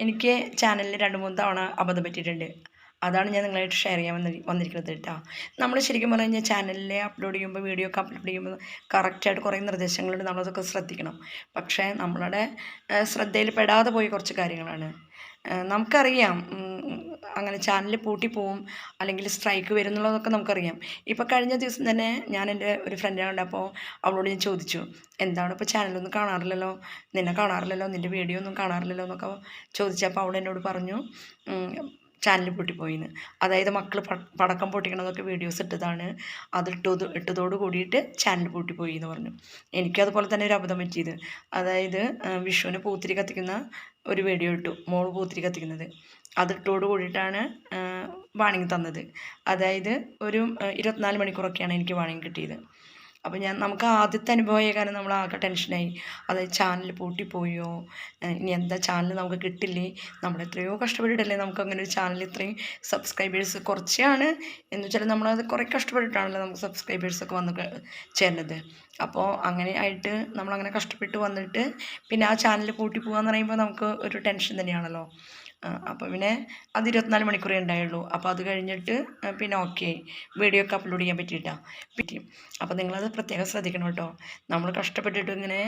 എനിക്ക് ചാനലിൽ രണ്ട് മൂന്ന് തവണ അബദ്ധം പറ്റിയിട്ടുണ്ട്. അതാണ് ഞാൻ നിങ്ങളായിട്ട് ഷെയർ ചെയ്യാൻ വന്നി വന്നിരിക്കുന്നത് കേട്ടോ. നമ്മൾ ശരിക്കും പറഞ്ഞു കഴിഞ്ഞാൽ ചാനലിൽ അപ്ലോഡ് ചെയ്യുമ്പോൾ വീഡിയോ ഒക്കെ അപ്ലോഡ് ചെയ്യുമ്പോൾ കറക്റ്റായിട്ട് കുറേ നിർദ്ദേശങ്ങളുണ്ട്. നമ്മളതൊക്കെ ശ്രദ്ധിക്കണം. പക്ഷേ നമ്മളുടെ ശ്രദ്ധയിൽ പെടാതെ പോയ കുറച്ച് കാര്യങ്ങളാണ്. നമുക്കറിയാം അങ്ങനെ ചാനൽ പൂട്ടി പോവും. അല്ലെങ്കിൽ സ്ട്രൈക്ക് വരും എന്നുള്ളതൊക്കെ നമുക്കറിയാം. ഇപ്പോൾ കഴിഞ്ഞ ദിവസം തന്നെ ഞാൻ എന്റെ ഒരു ഫ്രണ്ടിനെ കണ്ടപ്പോൾ അവളോട് ഞാൻ ചോദിച്ചു എന്താണ് ഇപ്പോൾ ചാനലൊന്നും കാണാറില്ലല്ലോ? നിന്നെ കാണാറില്ലല്ലോ? നിന്റെ വീഡിയോ ഒന്നും കാണാറില്ലല്ലോ? എന്നൊക്കെ ചോദിച്ചപ്പോൾ അവൾ എന്നോട് പറഞ്ഞു ചാനൽ പൊട്ടിപ്പോയിന്ന്. അതായത് മക്കൾ പടക്കം പൊട്ടിക്കണതൊക്കെ വീഡിയോസ് ഇട്ടതാണ്. അത് ഇട്ടത് ഇട്ടതോട് കൂടിയിട്ട് ചാനൽ പൊട്ടിപ്പോയി എന്ന് പറഞ്ഞു എനിക്കതുപോലെ തന്നെ ഒരു അബദ്ധം പറ്റിയത്. അതായത് വിഷുവിന് പൂത്തിരി കത്തിക്കുന്ന ഒരു വീഡിയോ ഇട്ടു. മോൾ പൂത്തിരി കത്തിക്കുന്നത്. അതിട്ടോട് കൂടിയിട്ടാണ് വാണിംഗ് തന്നത്. അതായത് ഒരു ഇരുപത്തിനാല് മണിക്കൂറൊക്കെയാണ് എനിക്ക് വാണിംഗ് കിട്ടിയത്. അപ്പോൾ ഞാൻ നമുക്ക് ആദ്യത്തെ അനുഭവമായ കാരണം നമ്മൾ ആകെ ടെൻഷനായി അത് ചാനൽ പൂട്ടിപ്പോയോ ഇനി എന്താ ചാനൽ നമുക്ക് കിട്ടില്ലേ? നമ്മൾ എത്രയോ കഷ്ടപ്പെട്ടിട്ടല്ലേ നമുക്ക് അങ്ങനെ ഒരു ചാനൽ ഇത്രയും സബ്സ്ക്രൈബേഴ്സ് കുറച്ചാണ്. എന്ന് വെച്ചാൽ നമ്മളത് കുറേ കഷ്ടപ്പെട്ടിട്ടാണല്ലോ നമുക്ക് സബ്സ്ക്രൈബേഴ്സൊക്കെ വന്ന് ചേരുന്നത്. അപ്പോൾ അങ്ങനെ ആയിട്ട് നമ്മളങ്ങനെ കഷ്ടപ്പെട്ട് വന്നിട്ട് പിന്നെ ആ ചാനൽ പൂട്ടി പോകാന്ന് പറയുമ്പോൾ നമുക്ക് ഒരു ടെൻഷൻ തന്നെയാണല്ലോ. അപ്പോൾ പിന്നെ അത് ഇരുപത്തിനാല് മണിക്കൂറേ ഉണ്ടായുള്ളൂ. അപ്പോൾ അത് കഴിഞ്ഞിട്ട് പിന്നെ ഓക്കെ വീഡിയോ ഒക്കെ അപ്ലോഡ് ചെയ്യാൻ പറ്റിയിട്ടാണ് പറ്റി. അപ്പോൾ നിങ്ങളത് പ്രത്യേകം ശ്രദ്ധിക്കണം കേട്ടോ. നമ്മൾ കഷ്ടപ്പെട്ടിട്ട് ഇങ്ങനെ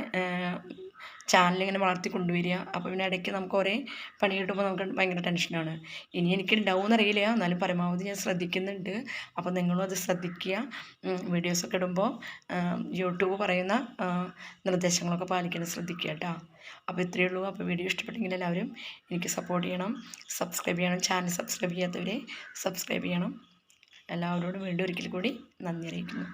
ചാനലിങ്ങനെ വളർത്തി കൊണ്ടുവരിക. അപ്പോൾ പിന്നെ ഇടയ്ക്ക് നമുക്ക് ഒരേ പണി കിട്ടുമ്പോൾ നമുക്ക് ഭയങ്കര ടെൻഷനാണ് ഇനി എനിക്ക് ഉണ്ടാവും അറിയില്ല. എന്നാലും പരമാവധി ഞാൻ ശ്രദ്ധിക്കുന്നുണ്ട്. അപ്പോൾ നിങ്ങളും അത് ശ്രദ്ധിക്കുക. വീഡിയോസൊക്കെ ഇടുമ്പോൾ യൂട്യൂബ് പറയുന്ന നിർദ്ദേശങ്ങളൊക്കെ പാലിക്കാൻ ശ്രദ്ധിക്കുക കേട്ടോ. അപ്പോൾ ഇത്രയേ ഉള്ളൂ. അപ്പോൾ വീഡിയോ ഇഷ്ടപ്പെട്ടെങ്കിൽ എല്ലാവരും എനിക്ക് സപ്പോർട്ട് ചെയ്യണം. സബ്സ്ക്രൈബ് ചെയ്യണം. ചാനൽ സബ്സ്ക്രൈബ് ചെയ്യാത്തവരെ സബ്സ്ക്രൈബ് ചെയ്യണം. എല്ലാവരോടും വീണ്ടും ഒരിക്കൽ കൂടി നന്ദി അറിയിക്കുന്നു.